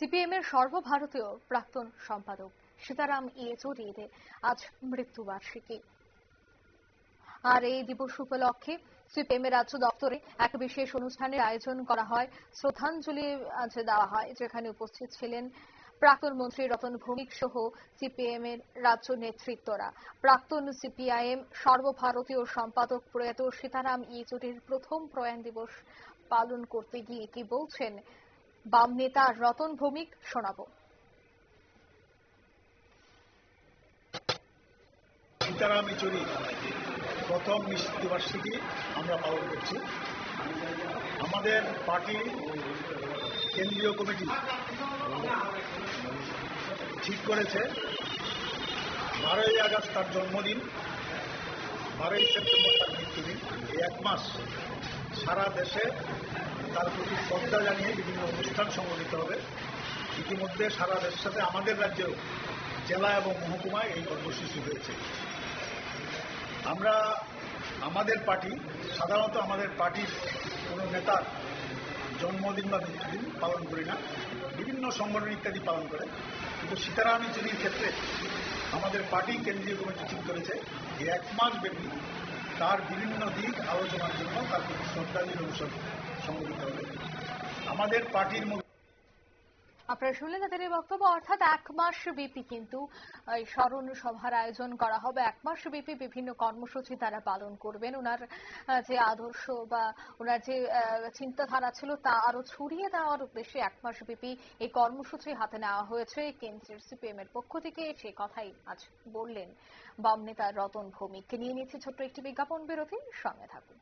CPM এর সর্বভারতীয় প্রাক্তন সম্পাদক সীতারাম ইয়েচুরির আজ মৃত্যুবার্ষিকী। আর এই দিবস উপলক্ষে সিপিএম এর রাজ্য দপ্তরে এক বিশেষ অনুষ্ঠানের আয়োজন করা হয়। শ্রদ্ধাঞ্জলি আজ দেওয়া হয়, যেখানে উপস্থিত ছিলেন প্রাক্তন মন্ত্রী রতন ভৌমিক সহ সিপিএম এর রাজ্য নেতৃত্বরা। প্রাক্তন সিপিআইএম সর্বভারতীয় সম্পাদক প্রয়াত সীতারাম ইয়েচুরির প্রথম প্রয়াণ দিবস পালন করতে গিয়ে কি বলছেন বাম নেতা রতন ভৌমিক শোনাবো। সীতারাম ইচুরি, প্রথম মৃত্যুবার্ষিকী আমরা পালন করছি। আমাদের পার্টি কেন্দ্রীয় কমিটি ঠিক করেছে, বারোই আগস্ট তার জন্মদিন, বারোই সেপ্টেম্বর তার মৃত্যুদিন। এক মাস সারা দেশে তার প্রতি শ্রদ্ধা জানিয়ে বিভিন্ন অনুষ্ঠান সংগঠিত হবে। ইতিমধ্যে সারা দেশের সাথে আমাদের রাজ্যেও জেলা এবং মহকুমায় এই কর্মসূচি হয়েছে। আমরা আমাদের পার্টি, সাধারণত আমাদের পার্টির কোনো নেতার জন্মদিন বা মৃত্যুদিন পালন করি না, বিভিন্ন সংগঠন ইত্যাদি পালন করে। কিন্তু সীতারাম ইচুরির ক্ষেত্রে আমাদের পার্টি কেন্দ্রীয় কমিটি ঠিক করেছে এই এক মাস ব্যাপী তার বিভিন্ন দিক আলোচনার জন্য তার প্রতি শ্রদ্ধাঞ্জলি অনুষ্ঠান সংগঠিত হবে। আমাদের পার্টির আপনারা শুনলেন তাদের এই বক্তব্য, অর্থাৎ এক মাস ব্যাপী কিন্তু স্মরণ সভার আয়োজন করা হবে। এক মাস ব্যাপী বিভিন্ন কর্মসূচি তারা পালন করবেন। ওনার যে আদর্শ বা ওনার যে চিন্তাধারা ছিল তা আরও ছড়িয়ে দেওয়ার উদ্দেশ্যে এক মাস ব্যাপী এই কর্মসূচি হাতে নেওয়া হয়েছে। কেন্দ্রের সিপিএম এর পক্ষ থেকে সে কথাই আজ বললেন বাম নেতা রতন ভৌমিককে নিয়ে নিচ্ছে ছোট্ট একটি বিজ্ঞাপন বিরতি সঙ্গে থাকুন।